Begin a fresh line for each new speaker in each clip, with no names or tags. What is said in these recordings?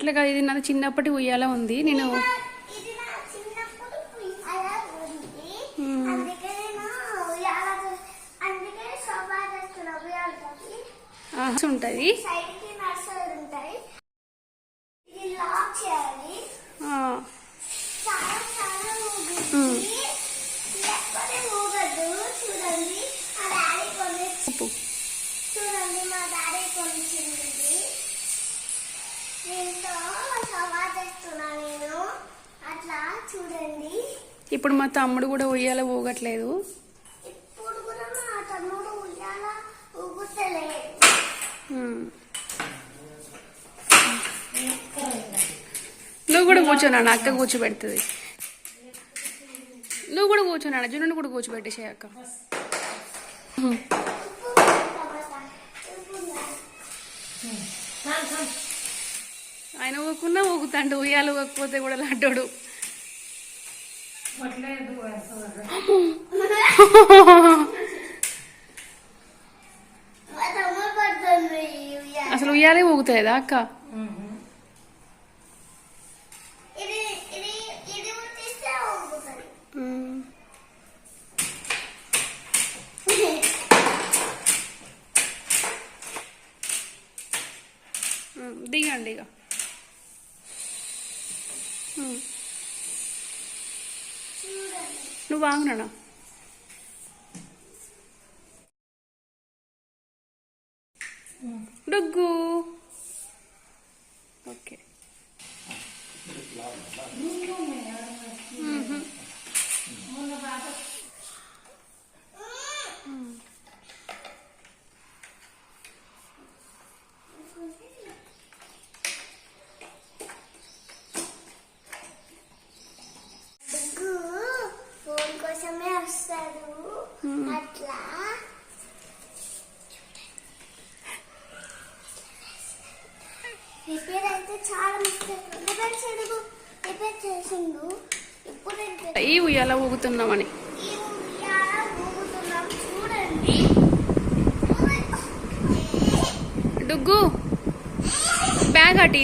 అట్లా కాదు ఇది నాది చిన్నప్పటి ఉయ్యాల ఉంది. నేను
ఇది నా అట్లా చూడండి.
ఇప్పుడు మా తమ్ముడు కూడా ఉయ్యాల ఊగట్లేదు.
ఇప్పుడు కూడా మా తమ్ముడు ఉయ్యాల ఊగుతలేదు.
ఉమ్. నువ్వు కూడా కూర్చోనా అక్క కూర్చోబెడుతుంది. నువ్వు కూడా కూర్చోనా జున్ను కూడా కూర్చోబెట్టేసే అక్క? ఆయన ఊకున్నా ఊగుతాండు ఉయ్యాల ఊగకపోతే కూడా లాంటోడు
మా తమ్ముడు పడుతుంది ఈ ఉయ్యాల.
అసలు ఉయ్యాలే ఊగుతలేదా అక్క? దిగండి ఇక.
చూడండి
నువ్వు వాగునా డొగ్గు
కోసమే వస్తాడు అట్లా రిపేర్ అయితే చాలా మిస్టేక్ రిపేర్ చేయడు రిపేర్ చేసిండు ఇప్పుడు
ఈ ఉయ్యాల ఊగుతున్నామని
ఈ ఉయ్యాల ఊగుతున్నాం చూడండి
డుగ్గు బ్యాగ్ అటీ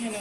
నేను